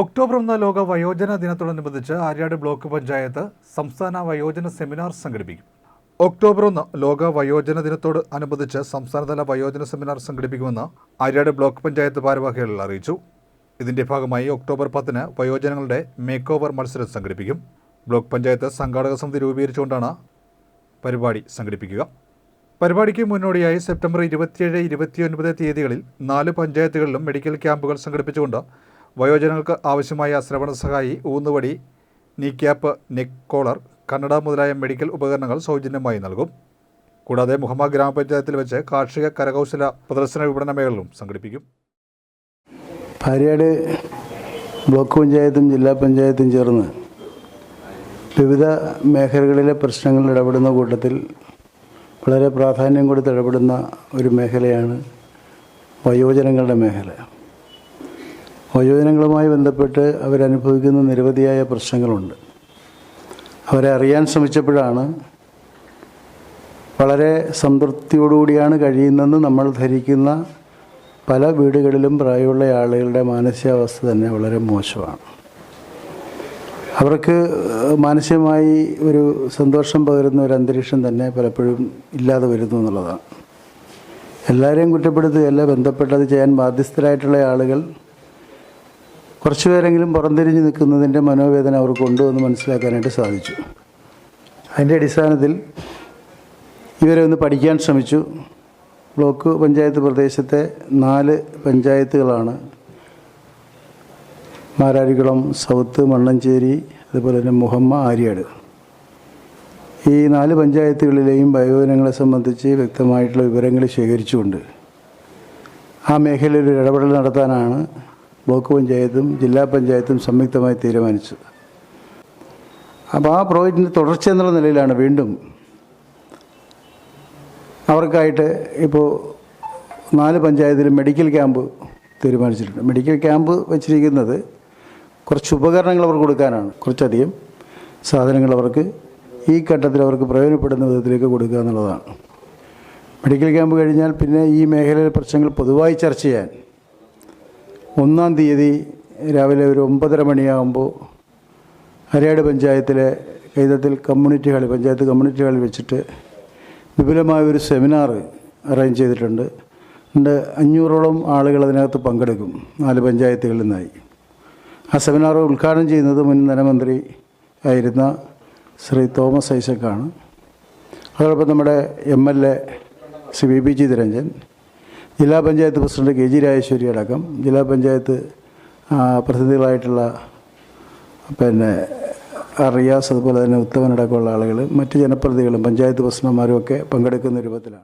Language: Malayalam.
ഒക്ടോബർ ഒന്ന് ലോക വയോജന ദിനത്തോടനുബന്ധിച്ച് ആര്യാട് ബ്ലോക്ക് പഞ്ചായത്ത് സംസ്ഥാന വയോജന സെമിനാർ സംഘടിപ്പിക്കും. ഒക്ടോബർ ഒന്ന് ലോക വയോജന ദിനത്തോട് അനുബന്ധിച്ച് സംസ്ഥാനതല വയോജന സെമിനാർ സംഘടിപ്പിക്കുമെന്ന് ആര്യാട് ബ്ലോക്ക് പഞ്ചായത്ത് ഭാരവാഹികൾ അറിയിച്ചു. ഇതിന്റെ ഭാഗമായി ഒക്ടോബർ പത്തിന് വയോജനങ്ങളുടെ മേക്ക് ഓവർ മത്സരം സംഘടിപ്പിക്കും. ബ്ലോക്ക് പഞ്ചായത്ത് സംഘാടക സമിതി രൂപീകരിച്ചുകൊണ്ടാണ് പരിപാടി സംഘടിപ്പിക്കുക. പരിപാടിക്ക് മുന്നോടിയായി സെപ്റ്റംബർ ഇരുപത്തിയേഴ് ഇരുപത്തിയൊൻപത് തീയതികളിൽ നാല് പഞ്ചായത്തുകളിലും മെഡിക്കൽ ക്യാമ്പുകൾ സംഘടിപ്പിച്ചുകൊണ്ട് വയോജനങ്ങൾക്ക് ആവശ്യമായ ശ്രവണ സഹായി ഊന്നുവടി നീ ക്യാപ്പ് നെക്ക് കോളർ കന്നഡ മുതലായ മെഡിക്കൽ ഉപകരണങ്ങൾ സൗജന്യമായി നൽകും. കൂടാതെ മുഹമ്മ ഗ്രാമപഞ്ചായത്തിൽ വെച്ച് കാർഷിക കരകൗശല പ്രദർശന വിപണന മേളകളും സംഘടിപ്പിക്കും. ഭാര്യാട് ബ്ലോക്ക് പഞ്ചായത്തും ജില്ലാ പഞ്ചായത്തും ചേർന്ന് വിവിധ മേഖലകളിലെ പ്രശ്നങ്ങൾ ഇടപെടുന്ന കൂട്ടത്തിൽ വളരെ പ്രാധാന്യം കൊടുത്ത് ഇടപെടുന്ന ഒരു മേഖലയാണ് വയോജനങ്ങളുടെ മേഖല. വയോജനങ്ങളുമായി ബന്ധപ്പെട്ട് അവരനുഭവിക്കുന്ന നിരവധിയായ പ്രശ്നങ്ങളുണ്ട്. അവരെ അറിയാൻ ശ്രമിച്ചപ്പോഴാണ് വളരെ സംതൃപ്തിയോടുകൂടിയാണ് കഴിയുന്നതെന്ന് നമ്മൾ ധരിക്കുന്ന പല വീടുകളിലും പ്രായമുള്ള ആളുകളുടെ മാനസികാവസ്ഥ തന്നെ വളരെ മോശമാണ്. അവർക്ക് മാനസികമായി ഒരു സന്തോഷം പകരുന്ന ഒരു അന്തരീക്ഷം തന്നെ പലപ്പോഴും ഇല്ലാതെ വരുന്നു എന്നുള്ളതാണ്. എല്ലാവരെയും കുറ്റപ്പെടുത്തുകയല്ല ബന്ധപ്പെട്ടത് ചെയ്യാൻ ബാധ്യസ്ഥരായിട്ടുള്ള ആളുകൾ കുറച്ച് പേരെങ്കിലും പുറംതിരിഞ്ഞ് നിൽക്കുന്നതിന്റെ മനോവേദന അവർക്കുണ്ടോ എന്ന് മനസ്സിലാക്കാനായിട്ട് സാധിച്ചു. അതിന്റെ അടിസ്ഥാനത്തിൽ ഇവരെ ഒന്ന് പഠിക്കാൻ ശ്രമിച്ചു. ബ്ലോക്ക് പഞ്ചായത്ത് പ്രദേശത്തെ നാല് പഞ്ചായത്തുകളാണ്. മാരാരിക്കുളം സൗത്ത് മണ്ണഞ്ചേരി അതുപോലെ തന്നെ മുഹമ്മ ആര്യാട്. ഈ നാല് പഞ്ചായത്തുകളിലെയും വയോജനങ്ങളെ സംബന്ധിച്ച് വ്യക്തമായിട്ടുള്ള വിവരങ്ങൾ ശേഖരിച്ചുകൊണ്ട് ആ മേഖലയിൽ ഒരു ഇടപെടൽ നടത്താനാണ് ബ്ലോക്ക് പഞ്ചായത്തും ജില്ലാ പഞ്ചായത്തും സംയുക്തമായി തീരുമാനിച്ചു. അപ്പോൾ ആ പ്രോജക്റ്റിന്റെ തുടർച്ച എന്നുള്ള നിലയിലാണ് വീണ്ടും അവർക്കായിട്ട് ഇപ്പോൾ നാല് പഞ്ചായത്തിൽ മെഡിക്കൽ ക്യാമ്പ് തീരുമാനിച്ചിട്ടുണ്ട്. മെഡിക്കൽ ക്യാമ്പ് വെച്ചിരിക്കുന്നത് കുറച്ച് ഉപകരണങ്ങൾ അവർക്ക് കൊടുക്കാനാണ്. കുറച്ചധികം സാധനങ്ങൾ അവർക്ക് ഈ ഘട്ടത്തിൽ അവർക്ക് പ്രയോജനപ്പെടുന്ന വിധത്തിലേക്ക് കൊടുക്കുക എന്നുള്ളതാണ്. മെഡിക്കൽ ക്യാമ്പ് കഴിഞ്ഞാൽ പിന്നെ ഈ മേഖലയിലെ പ്രശ്നങ്ങൾ പൊതുവായി ചർച്ച ചെയ്യാൻ ഒന്നാം തീയതി രാവിലെ ഒരു ഒമ്പതര മണിയാകുമ്പോൾ ഹരിയാട് പഞ്ചായത്തിലെ കൈതത്തിൽ കമ്മ്യൂണിറ്റി ഹാളിൽ പഞ്ചായത്ത് കമ്മ്യൂണിറ്റി ഹാളിൽ വെച്ചിട്ട് വിപുലമായ ഒരു സെമിനാർ അറേഞ്ച് ചെയ്തിട്ടുണ്ട്. ഉണ്ട് അഞ്ഞൂറോളം ആളുകൾ അതിനകത്ത് പങ്കെടുക്കും നാല് പഞ്ചായത്തുകളിൽ നിന്നായി. ആ സെമിനാർ ഉദ്ഘാടനം ചെയ്യുന്നത് മുൻ ധനമന്ത്രി ആയിരുന്ന ശ്രീ തോമസ് ഐസക്കാണ്. അതോടൊപ്പം നമ്മുടെ M L A Shri V P Chittaranjan ജില്ലാ panchayat president K G Rajeshwari അടക്കം ജില്ലാ പഞ്ചായത്ത് പ്രതിനിധികളായിട്ടുള്ള പിന്നെ റിയാസ് അതുപോലെ തന്നെ ഉത്തമനടക്കമുള്ള ആളുകൾ മറ്റ് ജനപ്രതിനിധികളും പഞ്ചായത്ത് പ്രസിഡന്റുമാരും ഒക്കെ പങ്കെടുക്കുന്ന രൂപത്തിലാണ്.